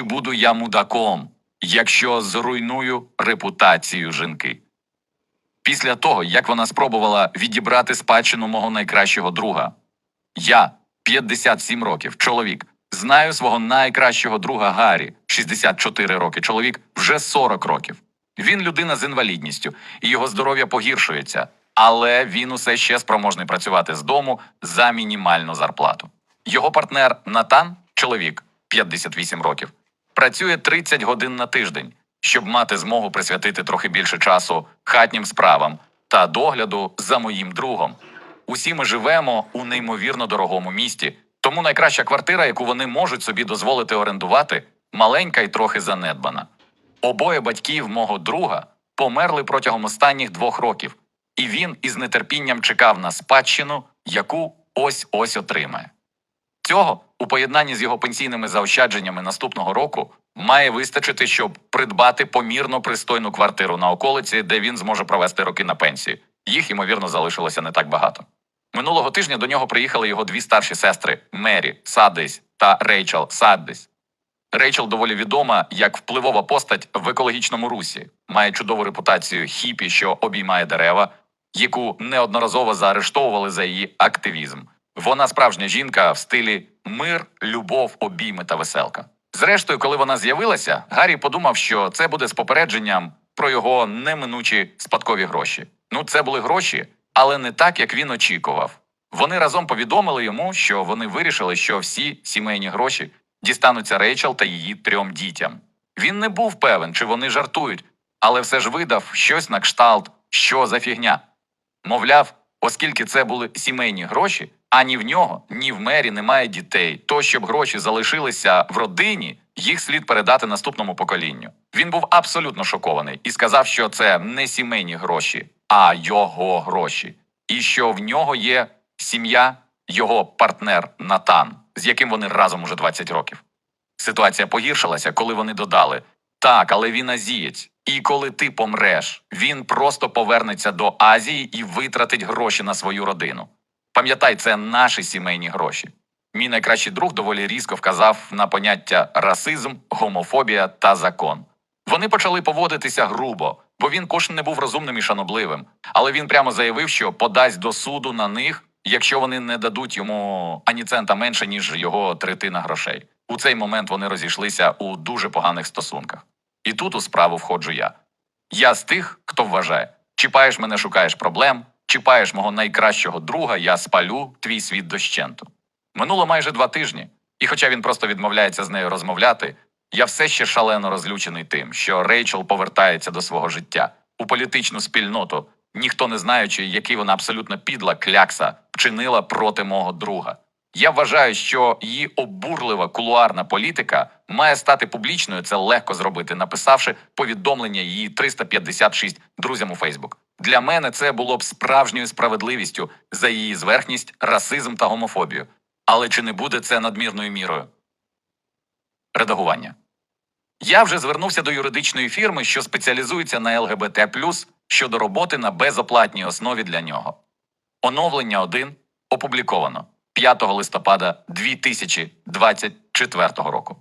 чи буду я мудаком, якщо зруйную репутацію жінки? Після того, як вона спробувала відібрати спадщину мого найкращого друга, я 57 років, чоловік, знаю свого найкращого друга Гаррі, 64 роки, чоловік вже 40 років. Він людина з інвалідністю, і його здоров'я погіршується, але він усе ще спроможний працювати з дому за мінімальну зарплату. Його партнер Натан, чоловік 58 років, працює 30 годин на тиждень, щоб мати змогу присвятити трохи більше часу хатнім справам та догляду за моїм другом. Усі ми живемо у неймовірно дорогому місті, тому найкраща квартира, яку вони можуть собі дозволити орендувати, маленька і трохи занедбана. Обоє батьків мого друга померли протягом останніх двох років, і він із нетерпінням чекав на спадщину, яку ось ось отримає. Цього у поєднанні з його пенсійними заощадженнями наступного року має вистачити, щоб придбати помірно пристойну квартиру на околиці, де він зможе провести роки на пенсії. Їх, ймовірно, залишилося не так багато. Минулого тижня до нього приїхали його дві старші сестри Мері Саддейс та Рейчел Саддейс. Рейчел доволі відома як впливова постать в екологічному русі, має чудову репутацію хіпі, що обіймає дерева, яку неодноразово заарештовували за її активізм. Вона справжня жінка в стилі мир, любов, обійми та веселка. Зрештою, коли вона з'явилася, Гаррі подумав, що це буде з попередженням про його неминучі спадкові гроші. Ну, це були гроші, але не так, як він очікував. Вони разом повідомили йому, що вони вирішили, що всі сімейні гроші дістануться Рейчел та її трьом дітям. Він не був певен, чи вони жартують, але все ж видав щось на кшталт, що за фігня. Мовляв, оскільки це були сімейні гроші, ані в нього, ні в мері немає дітей, то щоб гроші залишилися в родині, їх слід передати наступному поколінню. Він був абсолютно шокований і сказав, що це не сімейні гроші, а його гроші, і що в нього є сім'я, його партнер Натан, з яким вони разом уже 20 років. Ситуація погіршилася, коли вони додали: так, але він азієць. І коли ти помреш, він просто повернеться до Азії і витратить гроші на свою родину. Пам'ятай, це наші сімейні гроші. Мій найкращий друг доволі різко вказав на поняття расизм, гомофобія та закон. Вони почали поводитися грубо, бо він кожен не був розумним і шанобливим. Але він прямо заявив, що подасть до суду на них, якщо вони не дадуть йому ані цента менше, ніж його третина грошей. У цей момент вони розійшлися у дуже поганих стосунках. І тут у справу входжу я. Я з тих, хто вважає, чіпаєш мене, шукаєш проблем, чіпаєш мого найкращого друга, я спалю твій світ дощенту. Минуло майже два тижні, і хоча він просто відмовляється з нею розмовляти, я все ще шалено розлючений тим, що Рейчел повертається до свого життя у політичну спільноту, ніхто не знаючи, який вона абсолютно підла клякса вчинила проти мого друга. Я вважаю, що її обурлива кулуарна політика має стати публічною. Це легко зробити, написавши повідомлення її 356 друзям у Фейсбук. Для мене це було б справжньою справедливістю за її зверхність, расизм та гомофобію. Але чи не буде це надмірною мірою? Редагування. Я вже звернувся до юридичної фірми, що спеціалізується на ЛГБТ щодо роботи на безоплатній основі для нього. Оновлення 1 опубліковано 5 листопада 2024 року.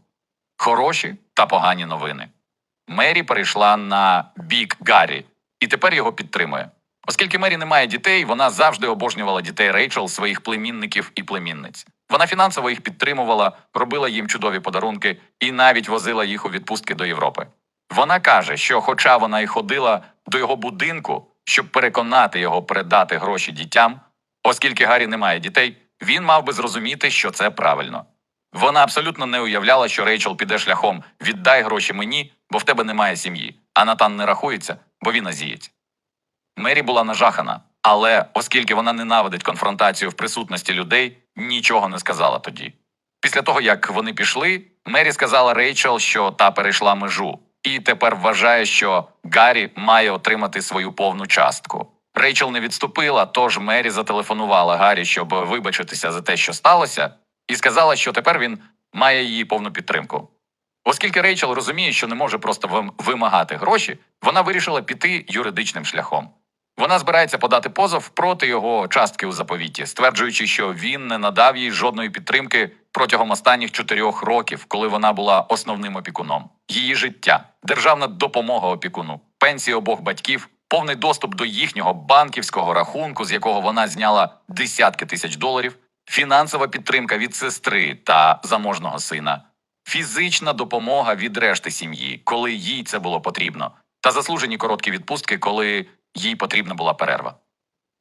Хороші та погані новини. Мері перейшла на бік Гаррі і тепер його підтримує. Оскільки Мері не має дітей, вона завжди обожнювала дітей Рейчел, своїх племінників і племінниць. Вона фінансово їх підтримувала, робила їм чудові подарунки і навіть возила їх у відпустки до Європи. Вона каже, що, хоча вона й ходила до його будинку, щоб переконати його передати гроші дітям, оскільки Гаррі не має дітей, він мав би зрозуміти, що це правильно. Вона абсолютно не уявляла, що Рейчел піде шляхом віддай гроші мені, бо в тебе немає сім'ї, а Натан не рахується, бо він азієць. Мері була нажахана, але оскільки вона ненавидить конфронтацію в присутності людей, нічого не сказала тоді. Після того, як вони пішли, Мері сказала Рейчел, що та перейшла межу, і тепер вважає, що Гаррі має отримати свою повну частку. Рейчел не відступила, тож Мері зателефонувала Гаррі, щоб вибачитися за те, що сталося, і сказала, що тепер він має її повну підтримку. Оскільки Рейчел розуміє, що не може просто вимагати гроші, вона вирішила піти юридичним шляхом. Вона збирається подати позов проти його частки у заповіті, стверджуючи, що він не надав їй жодної підтримки протягом останніх чотирьох років, коли вона була основним опікуном. Її життя, державна допомога опікуну, пенсії обох батьків, повний доступ до їхнього банківського рахунку, з якого вона зняла десятки тисяч доларів, фінансова підтримка від сестри та заможного сина, фізична допомога від решти сім'ї, коли їй це було потрібно, та заслужені короткі відпустки, коли їй потрібна була перерва.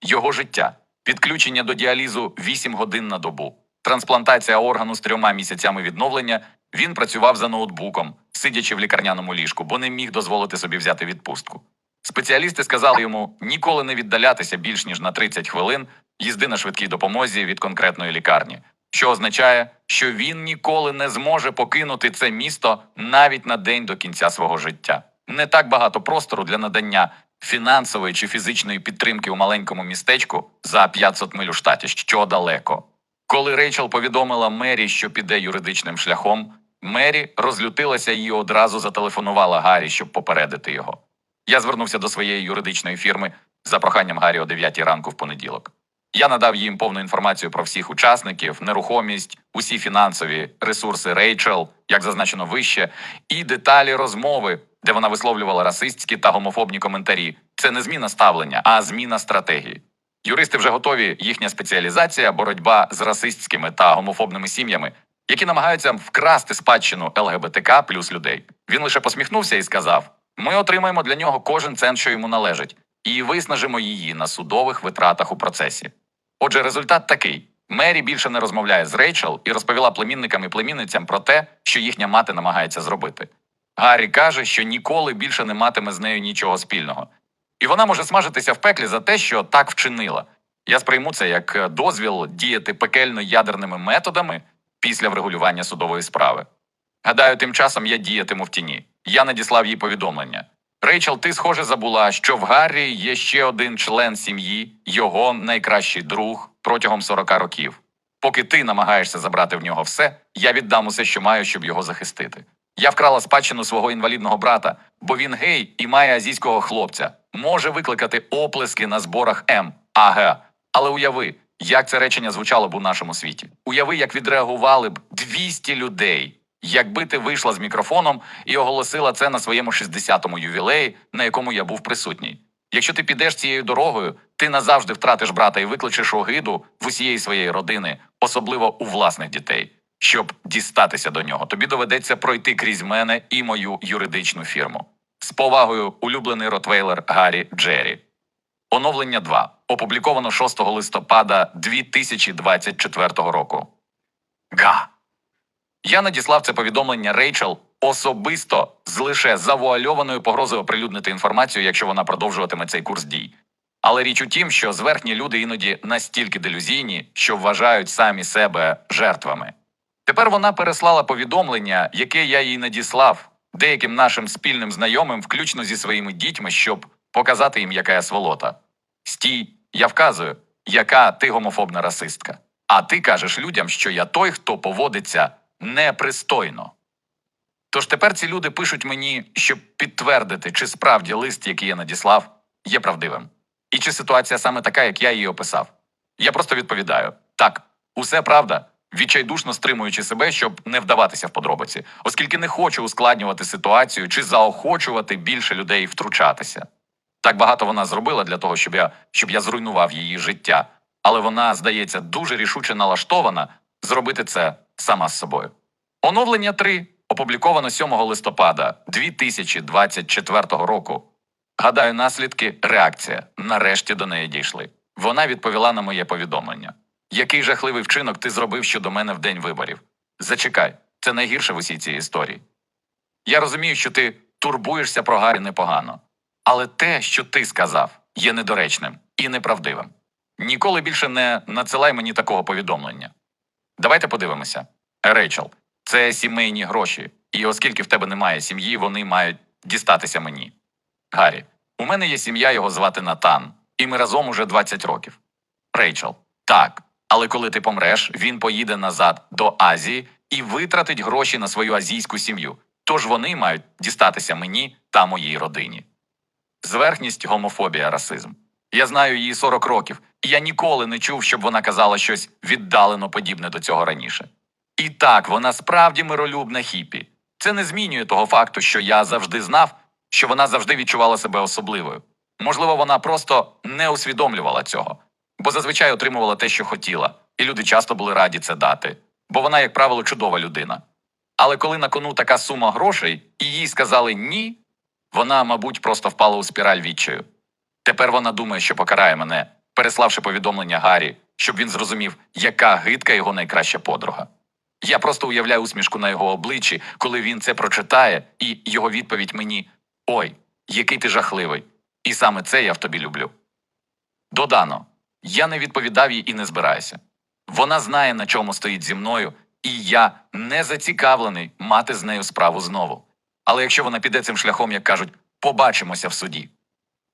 Його життя, підключення до діалізу 8 годин на добу, трансплантація органу з трьома місяцями відновлення. Він працював за ноутбуком, сидячи в лікарняному ліжку, бо не міг дозволити собі взяти відпустку. Спеціалісти сказали йому ніколи не віддалятися більш ніж на 30 хвилин їзди на швидкій допомозі від конкретної лікарні, що означає, що він ніколи не зможе покинути це місто навіть на день до кінця свого життя. Не так багато простору для надання фінансової чи фізичної підтримки у маленькому містечку за 500 миль у штаті, що далеко. Коли Рейчел повідомила Мері, що піде юридичним шляхом, Мері розлютилася і одразу зателефонувала Гаррі, щоб попередити його. Я звернувся до своєї юридичної фірми за проханням Гаррі о 9 ранку в понеділок. Я надав їм повну інформацію про всіх учасників, нерухомість, усі фінансові ресурси Рейчел, як зазначено вище, і деталі розмови, де вона висловлювала расистські та гомофобні коментарі. Це не зміна ставлення, а зміна стратегії. Юристи вже готові. Їхня спеціалізація боротьба з расистськими та гомофобними сім'ями, які намагаються вкрасти спадщину ЛГБТК плюс людей. Він лише посміхнувся і сказав: ми отримаємо для нього кожен цент, що йому належить, і виснажимо її на судових витратах у процесі. Отже, результат такий: Мері більше не розмовляє з Рейчел і розповіла племінникам і племінницям про те, що їхня мати намагається зробити. Гаррі каже, що ніколи більше не матиме з нею нічого спільного. І вона може смажитися в пеклі за те, що так вчинила. Я сприйму це як е, дозвіл діяти пекельно ядерними методами після врегулювання судової справи. Гадаю, тим часом я діятиму в тіні. Я надіслав їй повідомлення. Рейчел, ти схоже забула, що в Гаррі є ще один член сім'ї, його найкращий друг протягом 40 років. Поки ти намагаєшся забрати в нього все, я віддам усе, що маю, щоб його захистити. Я вкрала спадщину свого інвалідного брата, бо він гей і має азійського хлопця, може викликати оплески на зборах М, АГ. Але уяви, як це речення звучало б у нашому світі. Уяви, як відреагували б 200 людей, якби ти вийшла з мікрофоном і оголосила це на своєму 60-му ювілеї, на якому я був присутній. Якщо ти підеш цією дорогою, ти назавжди втратиш брата і викличеш огиду в усієї своєї родини, особливо у власних дітей. Щоб дістатися до нього, тобі доведеться пройти крізь мене і мою юридичну фірму. З повагою, улюблений ротвейлер Гаррі Джері. Оновлення 2. Опубліковано 6 листопада 2024 року. Га. Я надіслав це повідомлення Рейчел особисто з лише завуальованою погрозою оприлюднити інформацію, якщо вона продовжуватиме цей курс дій. Але річ у тім, що зверхні люди іноді настільки делюзійні, що вважають самі себе жертвами. Тепер вона переслала повідомлення, яке я їй надіслав деяким нашим спільним знайомим, включно зі своїми дітьми, щоб показати їм, яка я сволота. Стій, я вказую, яка ти гомофобна расистка. А ти кажеш людям, що я той, хто поводиться непристойно. Тож тепер ці люди пишуть мені, щоб підтвердити, чи справді лист, який я надіслав, є правдивим. І чи ситуація саме така, як я її описав. Я просто відповідаю: так, усе правда, відчайдушно стримуючи себе, щоб не вдаватися в подробиці, оскільки не хочу ускладнювати ситуацію чи заохочувати більше людей втручатися. Так багато вона зробила для того, щоб я, щоб я зруйнував її життя, але вона, здається, дуже рішуче налаштована зробити це сама з собою. Оновлення 3 опубліковано 7 листопада 2024 року. Гадаю, наслідки реакція. Нарешті до неї дійшли. Вона відповіла на моє повідомлення. Який жахливий вчинок ти зробив щодо мене в день виборів? Зачекай, це найгірше в усій цій історії. Я розумію, що ти турбуєшся про Гаррі непогано, але те, що ти сказав, є недоречним і неправдивим. Ніколи більше не надсилай мені такого повідомлення. Давайте подивимося. Рейчел, це сімейні гроші, і оскільки в тебе немає сім'ї, вони мають дістатися мені. Гаррі, у мене є сім'я, його звати Натан, і ми разом уже 20 років. Рейчел, так, але коли ти помреш, він поїде назад до Азії і витратить гроші на свою азійську сім'ю. Тож вони мають дістатися мені та моїй родині. Зверхність, гомофобія, расизм. Я знаю її 40 років, я ніколи не чув, щоб вона казала щось віддалено подібне до цього раніше. І так, вона справді миролюбна хіпі. Це не змінює того факту, що я завжди знав, що вона завжди відчувала себе особливою. Можливо, вона просто не усвідомлювала цього, бо зазвичай отримувала те, що хотіла, і люди часто були раді це дати, бо вона, як правило, чудова людина. Але коли на кону така сума грошей, і їй сказали ні, вона, мабуть, просто впала у спіраль відчаю. Тепер вона думає, що покарає мене, переславши повідомлення Гаррі, щоб він зрозумів, яка гидка його найкраща подруга. Я просто уявляю усмішку на його обличчі, коли він це прочитає, і його відповідь мені: Ой, який ти жахливий. І саме це я в тобі люблю. Додано, я не відповідав їй і не збираюся. Вона знає, на чому стоїть зі мною, і я не зацікавлений мати з нею справу знову. Але якщо вона піде цим шляхом, як кажуть, побачимося в суді.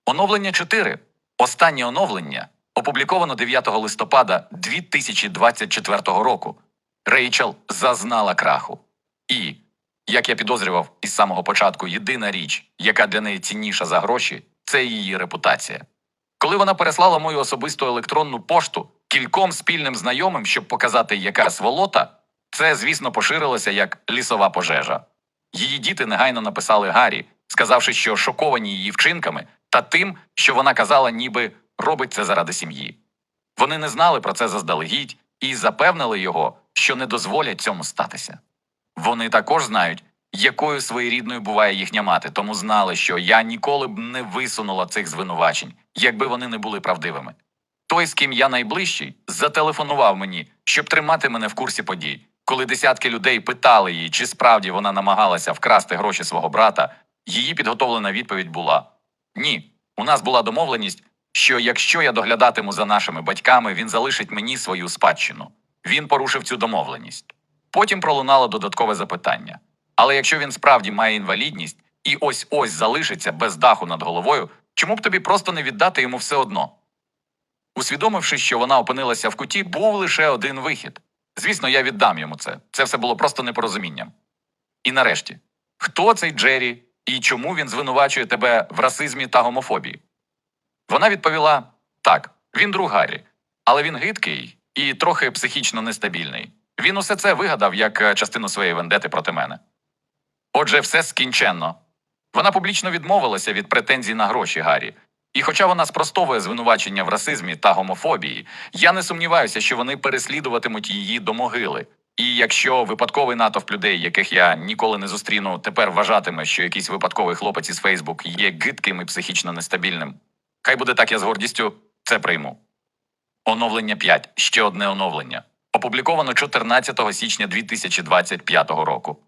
Оновлення 4. Останнє оновлення опубліковано 9 листопада 2024 року. Рейчел зазнала краху. І, як я підозрював із самого початку, єдина річ, яка для неї цінніша за гроші, це її репутація. Коли вона переслала мою особисту електронну пошту кільком спільним знайомим, щоб показати, яка сволота, це, звісно, поширилося як лісова пожежа. Її діти негайно написали Гаррі, сказавши, що шоковані її вчинками та тим, що вона казала, ніби робить це заради сім'ї. Вони не знали про це заздалегідь і запевнили його, що не дозволять цьому статися. Вони також знають, якою своєрідною буває їхня мати, тому знали, що я ніколи б не висунула цих звинувачень, якби вони не були правдивими. Той, з ким я найближчий, зателефонував мені, щоб тримати мене в курсі подій. Коли десятки людей питали її, чи справді вона намагалася вкрасти гроші свого брата, її підготовлена відповідь була: Ні, у нас була домовленість, що якщо я доглядатиму за нашими батьками, він залишить мені свою спадщину. Він порушив цю домовленість. Потім пролунало додаткове запитання. Але якщо він справді має інвалідність і ось ось залишиться без даху над головою, чому б тобі просто не віддати йому все одно? Усвідомивши, що вона опинилася в куті, був лише один вихід. Звісно, я віддам йому це. Це все було просто непорозумінням. І нарешті, хто цей Джері і чому він звинувачує тебе в расизмі та гомофобії? Вона відповіла: так, він друг Гаррі, але він гидкий і трохи психічно нестабільний. Він усе це вигадав як е, частину своєї вендети проти мене. Отже, все скінченно. Вона публічно відмовилася від претензій на гроші Гаррі. І хоча вона спростовує звинувачення в расизмі та гомофобії, я не сумніваюся, що вони переслідуватимуть її до могили. І якщо випадковий натовп людей, яких я ніколи не зустріну, тепер вважатиме, що якийсь випадковий хлопець із Фейсбук є гидким і психічно нестабільним, хай буде так, я з гордістю це прийму. Оновлення 5. Ще одне оновлення. Опубліковано 14 січня 2025 року.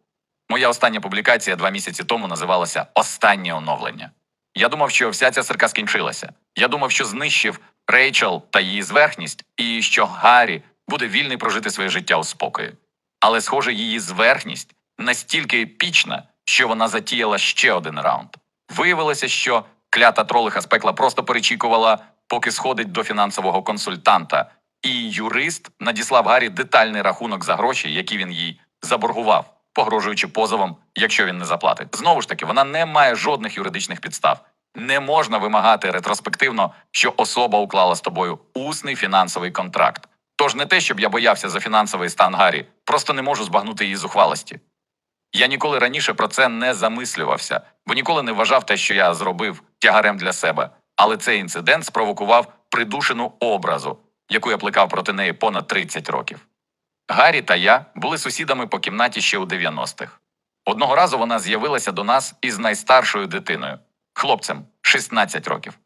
Моя остання публікація два місяці тому називалася Останнє оновлення. Я думав, що вся ця сирка скінчилася. Я думав, що знищив Рейчел та її зверхність, і що Гаррі буде вільний прожити своє життя у спокої. Але, схоже, її зверхність настільки епічна, що вона затіяла ще один раунд. Виявилося, що клята тролиха з пекла просто перечікувала, поки сходить до фінансового консультанта, і юрист надіслав Гаррі детальний рахунок за гроші, які він їй заборгував, погрожуючи позовом, якщо він не заплатить. Знову ж таки, вона не має жодних юридичних підстав. Не можна вимагати ретроспективно, що особа уклала з тобою усний фінансовий контракт. Тож не те, щоб я боявся за фінансовий стан Гаррі, просто не можу збагнути її зухвалості. Я ніколи раніше про це не замислювався, бо ніколи не вважав те, що я зробив тягарем для себе. Але цей інцидент спровокував придушену образу, яку я плекав проти неї понад 30 років. Гаррі та я були сусідами по кімнаті ще у 90-х. Одного разу вона з'явилася до нас із найстаршою дитиною, хлопцем 16 років.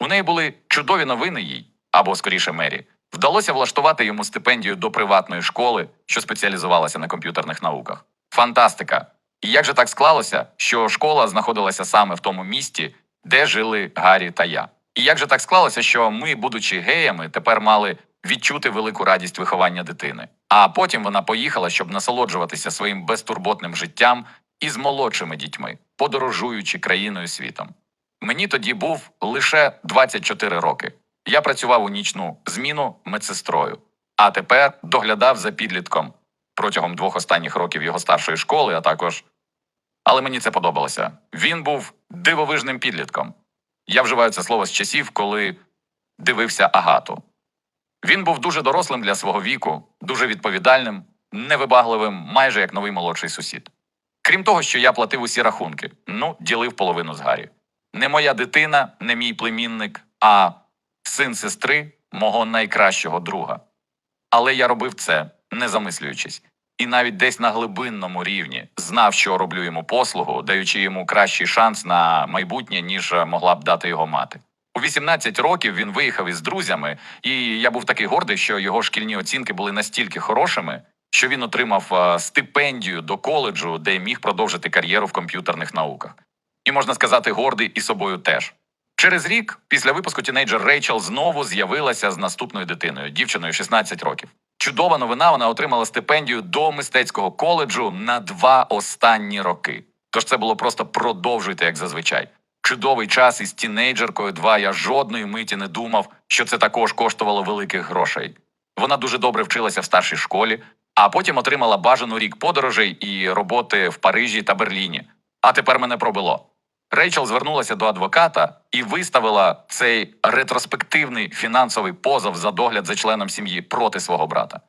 У неї були чудові новини їй, або скоріше Мері. Вдалося влаштувати йому стипендію до приватної школи, що спеціалізувалася на комп'ютерних науках. Фантастика! І як же так склалося, що школа знаходилася саме в тому місті, де жили Гаррі та я? І як же так склалося, що ми, будучи геями, тепер мали відчути велику радість виховання дитини? А потім вона поїхала, щоб насолоджуватися своїм безтурботним життям із молодшими дітьми, подорожуючи країною світом. Мені тоді був лише 24 роки. Я працював у нічну зміну медсестрою, а тепер доглядав за підлітком протягом двох останніх років його старшої школи, а також. Але мені це подобалося. Він був дивовижним підлітком. Я вживаю це слово з часів, коли дивився агату. Він був дуже дорослим для свого віку, дуже відповідальним, невибагливим, майже як новий молодший сусід. Крім того, що я платив усі рахунки, ну, ділив половину з Гаррі. Не моя дитина, не мій племінник, а син сестри мого найкращого друга. Але я робив це, не замислюючись, і навіть десь на глибинному рівні знав, що роблю йому послугу, даючи йому кращий шанс на майбутнє, ніж могла б дати його мати. У 18 років він виїхав із друзями, і я був такий гордий, що його шкільні оцінки були настільки хорошими, що він отримав е, стипендію до коледжу, де міг продовжити кар'єру в комп'ютерних науках. І можна сказати, гордий і собою теж. Через рік, після випуску тінейджер Рейчел знову з'явилася з наступною дитиною, дівчиною 16 років. Чудова новина, вона отримала стипендію до мистецького коледжу на два останні роки. Тож це було просто продовжуйте, як зазвичай. Чудовий час із тінейджеркою 2 я жодної миті не думав, що це також коштувало великих грошей. Вона дуже добре вчилася в старшій школі, а потім отримала бажану рік подорожей і роботи в Парижі та Берліні. А тепер мене пробило. Рейчел звернулася до адвоката і виставила цей ретроспективний фінансовий позов за догляд за членом сім'ї проти свого брата.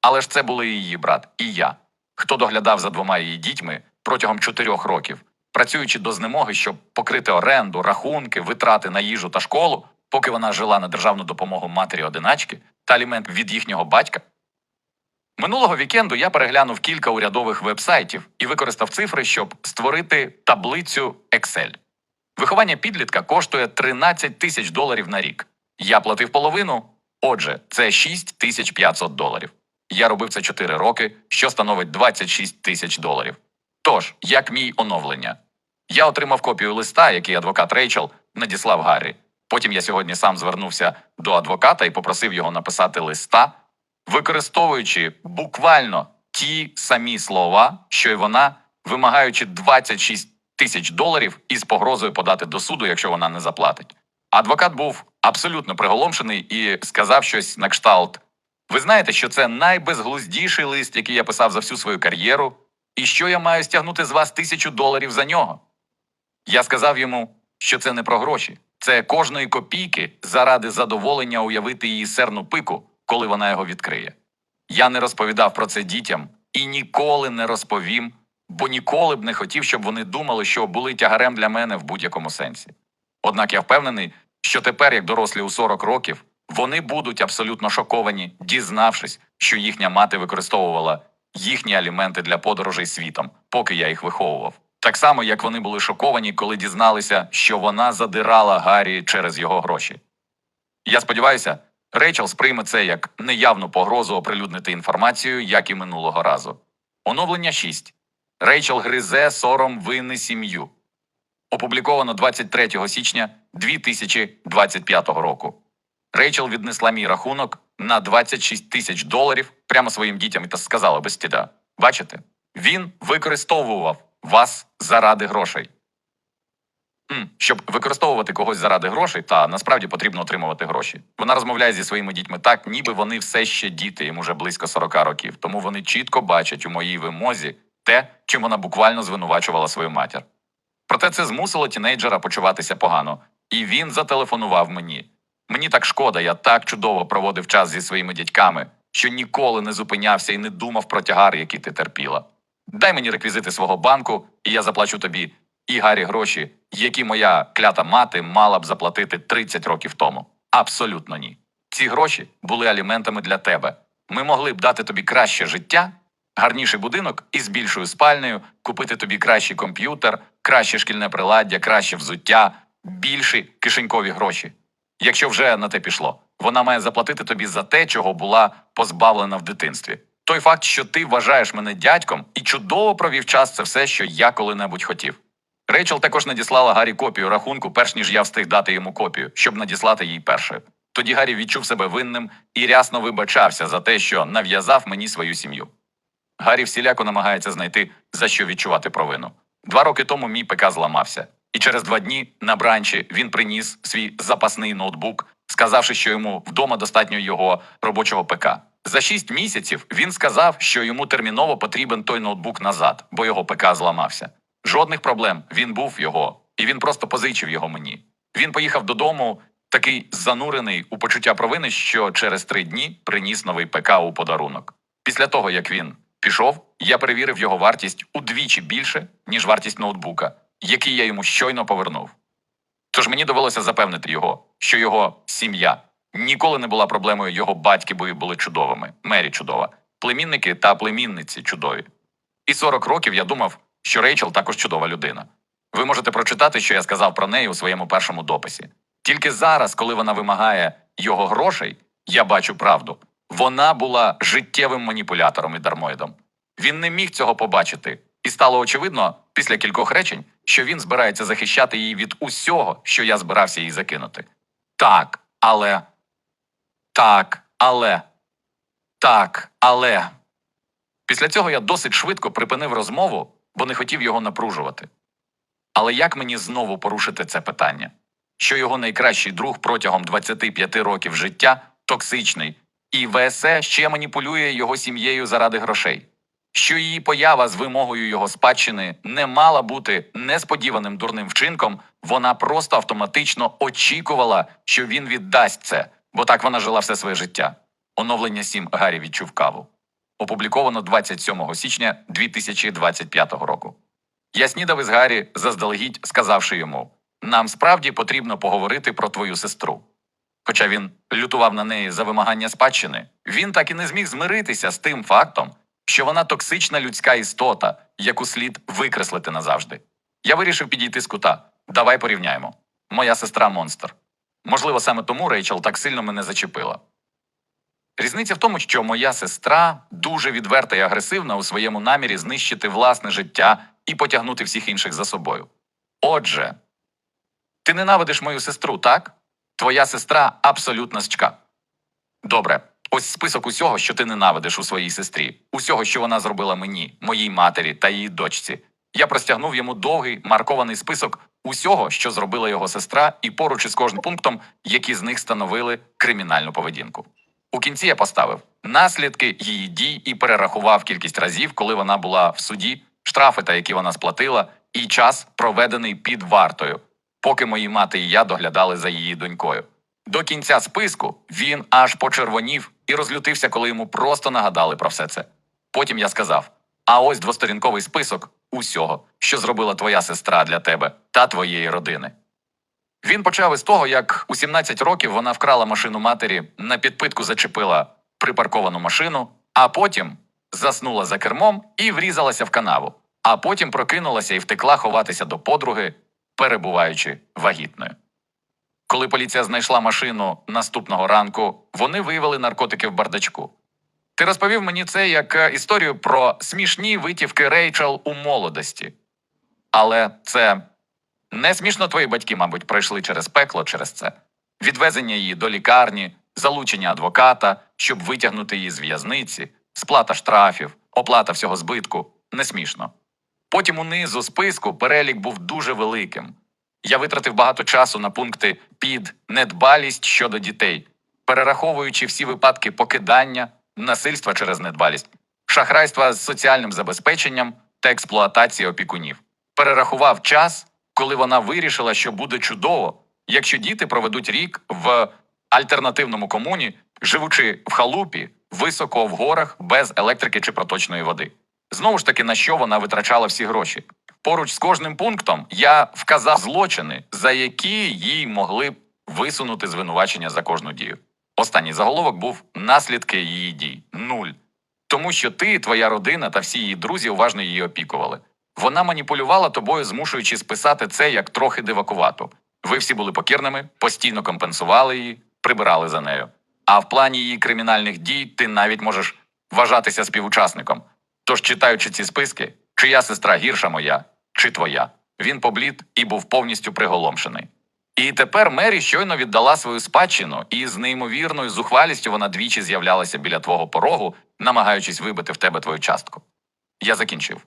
Але ж це були її брат і я, хто доглядав за двома її дітьми протягом чотирьох років, працюючи до знемоги, щоб покрити оренду, рахунки, витрати на їжу та школу, поки вона жила на державну допомогу матері одиначки та алімент від їхнього батька. Минулого вікенду я переглянув кілька урядових вебсайтів і використав цифри, щоб створити таблицю Excel. Виховання підлітка коштує 13 тисяч доларів на рік. Я платив половину, отже, це 6 тисяч 500 доларів. Я робив це 4 роки, що становить 26 тисяч доларів. Тож, як мій оновлення, я отримав копію листа, який адвокат Рейчел надіслав Гаррі. Потім я сьогодні сам звернувся до адвоката і попросив його написати листа, використовуючи буквально ті самі слова, що й вона, вимагаючи 26 тисяч доларів із погрозою подати до суду, якщо вона не заплатить. Адвокат був абсолютно приголомшений і сказав щось на кшталт. Ви знаєте, що це найбезглуздіший лист, який я писав за всю свою кар'єру, і що я маю стягнути з вас тисячу доларів за нього. Я сказав йому, що це не про гроші, це кожної копійки заради задоволення уявити її серну пику, коли вона його відкриє. Я не розповідав про це дітям і ніколи не розповім, бо ніколи б не хотів, щоб вони думали, що були тягарем для мене в будь-якому сенсі. Однак я впевнений, що тепер, як дорослі у 40 років, вони будуть абсолютно шоковані, дізнавшись, що їхня мати використовувала їхні аліменти для подорожей світом, поки я їх виховував. Так само, як вони були шоковані, коли дізналися, що вона задирала Гаррі через його гроші. Я сподіваюся, Рейчел сприйме це як неявну погрозу оприлюднити інформацію, як і минулого разу. Оновлення 6. Рейчел гризе сором вини сім'ю. Опубліковано 23 січня 2025 року. Рейчел віднесла мій рахунок на 26 тисяч доларів прямо своїм дітям та сказала без стіда. Бачите, він використовував вас заради грошей. Щоб використовувати когось заради грошей, та насправді потрібно отримувати гроші. Вона розмовляє зі своїми дітьми так, ніби вони все ще діти, їм уже близько 40 років. Тому вони чітко бачать у моїй вимозі те, чим вона буквально звинувачувала свою матір. Проте це змусило тінейджера почуватися погано, і він зателефонував мені. Мені так шкода, я так чудово проводив час зі своїми дядьками, що ніколи не зупинявся і не думав про тягар, який ти терпіла. Дай мені реквізити свого банку, і я заплачу тобі і Гаррі гроші, які моя клята мати мала б заплатити 30 років тому. Абсолютно ні. Ці гроші були аліментами для тебе. Ми могли б дати тобі краще життя, гарніший будинок із більшою спальнею, купити тобі кращий комп'ютер, краще шкільне приладдя, краще взуття, більші кишенькові гроші. Якщо вже на те пішло, вона має заплатити тобі за те, чого була позбавлена в дитинстві. Той факт, що ти вважаєш мене дядьком і чудово провів час, це все, що я коли-небудь хотів. Рейчел також надіслала Гаррі копію рахунку, перш ніж я встиг дати йому копію, щоб надіслати їй першою. Тоді Гаррі відчув себе винним і рясно вибачався за те, що нав'язав мені свою сім'ю. Гаррі всіляко намагається знайти, за що відчувати провину. Два роки тому мій ПК зламався, і через два дні на бранчі він приніс свій запасний ноутбук, сказавши, що йому вдома достатньо його робочого ПК. За шість місяців він сказав, що йому терміново потрібен той ноутбук назад, бо його ПК зламався. Жодних проблем. Він був його, і він просто позичив його мені. Він поїхав додому, такий занурений у почуття провини, що через три дні приніс новий ПК у подарунок. Після того, як він Пішов, я перевірив його вартість удвічі більше, ніж вартість ноутбука, який я йому щойно повернув. Тож мені довелося запевнити його, що його сім'я ніколи не була проблемою його батьки, бо були чудовими. Мері чудова, племінники та племінниці чудові. І 40 років я думав, що Рейчел також чудова людина. Ви можете прочитати, що я сказав про неї у своєму першому дописі. Тільки зараз, коли вона вимагає його грошей, я бачу правду. Вона була життєвим маніпулятором і дармоїдом. Він не міг цього побачити, і стало очевидно після кількох речень, що він збирається захищати її від усього, що я збирався їй закинути. Так, але. Так, але. Так, але. Після цього я досить швидко припинив розмову, бо не хотів його напружувати. Але як мені знову порушити це питання? Що його найкращий друг протягом 25 років життя токсичний, і ВСЕ ще маніпулює його сім'єю заради грошей? Що її поява з вимогою його спадщини не мала бути несподіваним дурним вчинком, вона просто автоматично очікувала, що він віддасть це, бо так вона жила все своє життя. Оновлення 7 Гаррі відчув каву. Опубліковано 27 січня 2025 року. Я снідав із Гаррі, заздалегідь сказавши йому: нам справді потрібно поговорити про твою сестру. Хоча він лютував на неї за вимагання спадщини, він так і не зміг змиритися з тим фактом, що вона токсична людська істота, яку слід викреслити назавжди. Я вирішив підійти з кута. Давай порівняємо. Моя сестра монстр. Можливо, саме тому Рейчел так сильно мене зачепила. Різниця в тому, що моя сестра дуже відверта і агресивна у своєму намірі знищити власне життя і потягнути всіх інших за собою. Отже, ти ненавидиш мою сестру, так? Твоя сестра абсолютна зчка. Добре, ось список усього, що ти ненавидиш у своїй сестрі, усього, що вона зробила мені, моїй матері та її дочці. Я простягнув йому довгий маркований список усього, що зробила його сестра, і поруч із кожним пунктом, які з них становили кримінальну поведінку. У кінці я поставив наслідки її дій і перерахував кількість разів, коли вона була в суді, штрафи, та які вона сплатила, і час, проведений під вартою, поки мої мати і я доглядали за її донькою. До кінця списку він аж почервонів і розлютився, коли йому просто нагадали про все це. Потім я сказав: а ось двосторінковий список усього, що зробила твоя сестра для тебе та твоєї родини. Він почав із того, як у 17 років вона вкрала машину матері, на підпитку зачепила припарковану машину, а потім заснула за кермом і врізалася в канаву, а потім прокинулася і втекла ховатися до подруги, перебуваючи вагітною. Коли поліція знайшла машину наступного ранку, вони виявили наркотики в бардачку. Ти розповів мені це як е, історію про смішні витівки Рейчел у молодості. Але це не смішно твої батьки, мабуть, пройшли через пекло через це. Відвезення її до лікарні, залучення адвоката, щоб витягнути її з в'язниці, сплата штрафів, оплата всього збитку не смішно. Потім унизу списку перелік був дуже великим. Я витратив багато часу на пункти під недбалість щодо дітей, перераховуючи всі випадки покидання, насильства через недбалість, шахрайства з соціальним забезпеченням та експлуатації опікунів. Перерахував час, коли вона вирішила, що буде чудово, якщо діти проведуть рік в альтернативному комуні, живучи в халупі, високо в горах, без електрики чи проточної води. Знову ж таки, на що вона витрачала всі гроші. Поруч з кожним пунктом я вказав злочини, за які їй могли б висунути звинувачення за кожну дію. Останній заголовок був наслідки її дій нуль. Тому що ти, твоя родина та всі її друзі уважно її опікували. Вона маніпулювала тобою, змушуючи списати це як трохи дивакувато. Ви всі були покірними, постійно компенсували її, прибирали за нею. А в плані її кримінальних дій ти навіть можеш вважатися співучасником. Тож, читаючи ці списки, чия сестра гірша моя, чи твоя, він поблід і був повністю приголомшений. І тепер Мері щойно віддала свою спадщину, і з неймовірною зухвалістю вона двічі з'являлася біля твого порогу, намагаючись вибити в тебе твою частку. Я закінчив.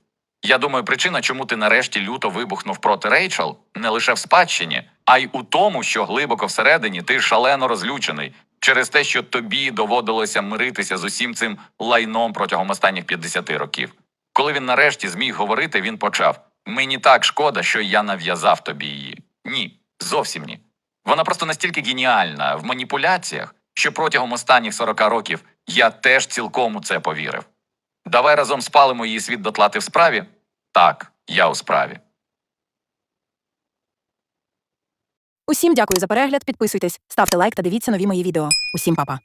Я думаю, причина, чому ти нарешті люто вибухнув проти Рейчел, не лише в спадщині, а й у тому, що глибоко всередині ти шалено розлючений через те, що тобі доводилося миритися з усім цим лайном протягом останніх 50 років. Коли він нарешті зміг говорити, він почав: Мені так шкода, що я нав'язав тобі її. Ні, зовсім ні. Вона просто настільки геніальна в маніпуляціях, що протягом останніх 40 років я теж цілком у це повірив. Давай разом спалимо її світ дотла ти в справі? Так, я у справі. Усім дякую за перегляд. Підписуйтесь, ставте лайк та дивіться нові мої відео. Усім па-па.